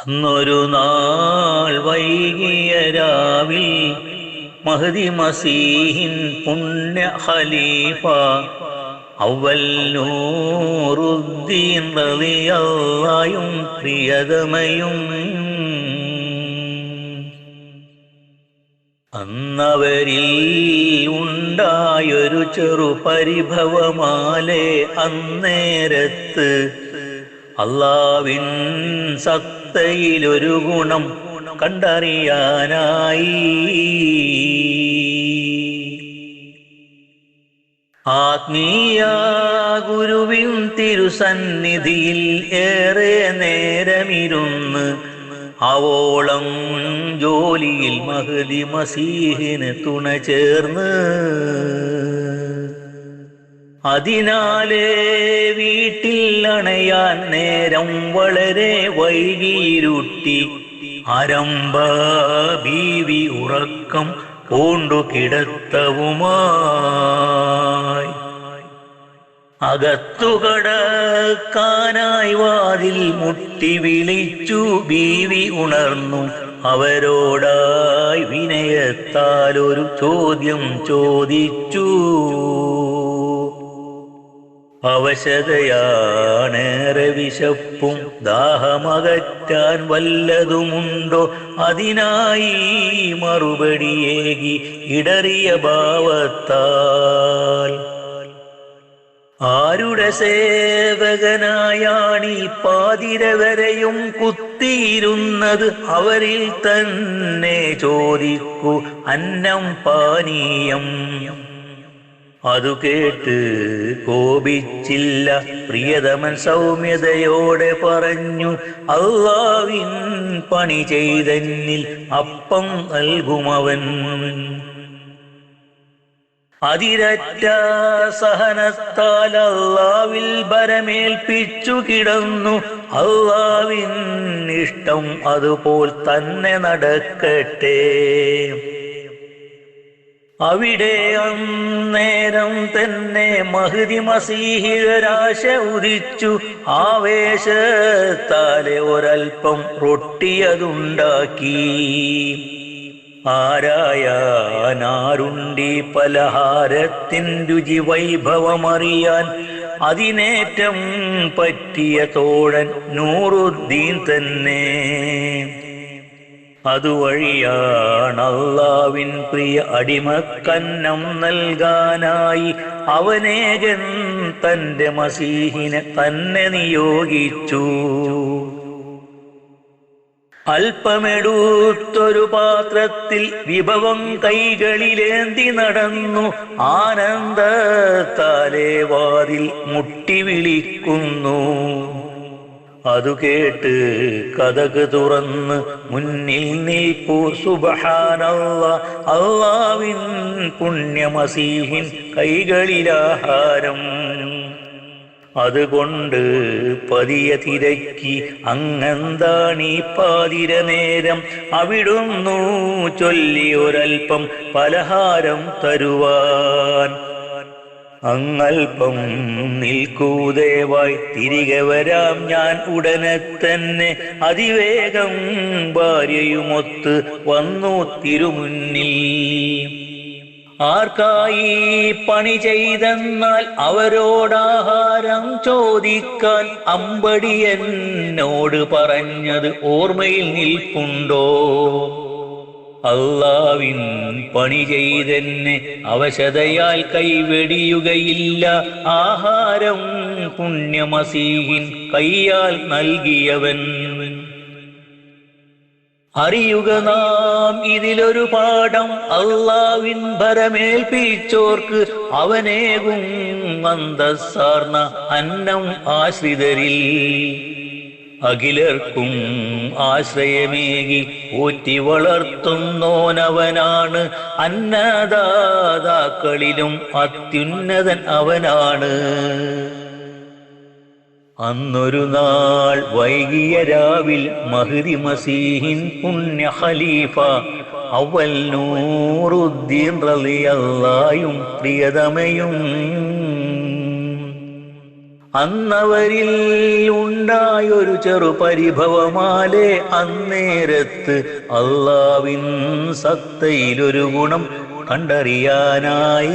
അന്നൊരു നാൾ വൈകിയ രാവിൽ മഹദി മസീഹിൻ പുണ്യ ഖലീഫ അവൽ നൂറുദ്ദീൻ റളിയല്ലായും പ്രിയതമയും. അന്നവരിൽ ഉണ്ടായൊരു ചെറു പരിഭവമാലേ അന്നേരത്ത് അള്ളാവിൻ സത്തയിലൊരു ഗുണം കണ്ടറിയാനായി. ആത്മീയ ഗുരുവിൻ തിരുസന്നിധിയിൽ ഏറെ നേരമിരുന്ന് അവോളം ജോലിയിൽ മഹദി മസീഹിന് തുണ ചേർന്ന് അതിനാലേ വീട്ടിൽ അണയാൻ നേരം വളരെ വൈകിയിരുട്ടി അരമ്പ ബീവി ഉറക്കം പൂണ്ടു കിടത്തവുമായി. അകത്തുകടക്കാനായി വാതിൽ മുട്ടി വിളിച്ചു ബീവി ഉണർന്നു. അവരോടായി വിനയത്താൽ ഒരു ചോദ്യം ചോദിച്ചു. അവശതയാണേറെ വിശപ്പും ദാഹമകറ്റാൻ വല്ലതുമുണ്ടോ? അതിനായി മറുപടിയേകി ഇടറിയ ഭാവത്താൽ. ആരുടെ സേവകനായാണി പാതിര വരെയും കുത്തിയിരുന്നത്? അവരിൽ തന്നെ ചോദിക്കൂ അന്നം പാനീയം. അതു കേട്ട് കോപിച്ചില്ല. പ്രിയതമൻ സൗമ്യതയോടെ പറഞ്ഞു അള്ളാവിൻ പണി ചെയ്തന്നിൽ അപ്പം നൽകുമവൻ. അതിരറ്റ സഹനത്താൽ അള്ളാവിൽ ഭരമേൽപ്പിച്ചു കിടന്നു. അള്ളാവിൻ ഇഷ്ടം അതുപോൽ തന്നെ നടക്കട്ടെ. അവിടെ അന്നേരം തന്നെ മഹതി മസീഹിരാശ ഉദിച്ചു. ആവേശത്താലെ ഒരൽപ്പം റൊട്ടിയതുണ്ടാക്കി. ആരായാനാരുണ്ടി പലഹാരത്തിൻ രുചി വൈഭവമറിയാൻ അതിനേറ്റം പറ്റിയ തോഴൻ നൂറുദ്ദീൻ തന്നെ. അതുവഴിയാണ് അള്ളാവിൻ പ്രിയ അടിമക്കന്നം നൽകാനായി അവനേകൻ തന്റെ മസീഹിനെ തന്നെ നിയോഗിച്ചു. അല്പമെടുത്തൊരു പാത്രത്തിൽ വിഭവം കൈകളിലേന്തി നടന്നു ആനന്ദ വാതിൽ മുട്ടി വിളിക്കുന്നു. അതു കേട്ട് കഥക് തുറന്ന് മുന്നിൽ നിൽപ്പൂ സുബഹാനല്ല അള്ളാവിൻ പുണ്യമസീഹിൻ കൈകളിലാഹാരം. അതുകൊണ്ട് പതിയ തിരക്കി അങ്ങന്താണീ പാതിര നേരം. അവിടുന്നു ചൊല്ലി ഒരൽപ്പം പലഹാരം തരുവാൻ. അങ്ങൽപ്പം നിൽക്കൂദേവായി തിരികെ വരാം ഞാൻ ഉടനെ തന്നെ. അതിവേഗം ഭാര്യയുമൊത്ത് വന്നു തിരുമുന്നിൽ. ആർക്കായി പണി ചെയ്തെന്നാൽ അവരോടാഹാരം ചോദിക്കാൻ അമ്പടി എന്നോട് പറഞ്ഞത് ഓർമ്മയിൽ നിൽപ്പുണ്ടോ? അള്ളാവിൻ പണി ചെയ്തെന്നെ അവശതയാൽ കൈവെടിയുകയില്ല. ആഹാരം പുണ്യമസീഹിൻ കൈയാൽ നൽകിയവൻ. അറിയുക നാം ഇതിലൊരു പാഠം. അള്ളാവിൻ ഭരമേൽപ്പിച്ചോർക്ക് അവനേകും അന്തസ്സാർന്ന അന്നം ആശ്രിതരിൽ. അഖിലർക്കും ആശ്രയമേകി ഊറ്റി വളർത്തുന്നോനവനാണ്. അന്നദാതാക്കളിലും അത്യുന്നതൻ അവനാണ്. അന്നൊരു നാൾ വൈകിയ രാവിൽ മഹദി മസീഹിൻ പുണ്യ ഖലീഫ അവൽ നൂറുദ്ദീൻ റളിയല്ലായും പ്രിയതമയും അന്നവരിൽ ഉണ്ടായൊരു ചെറു പരിഭവമാലെ അന്നേരത്ത് അള്ളാവിൻ സത്തയിലൊരു ഗുണം കണ്ടറിയാനായി.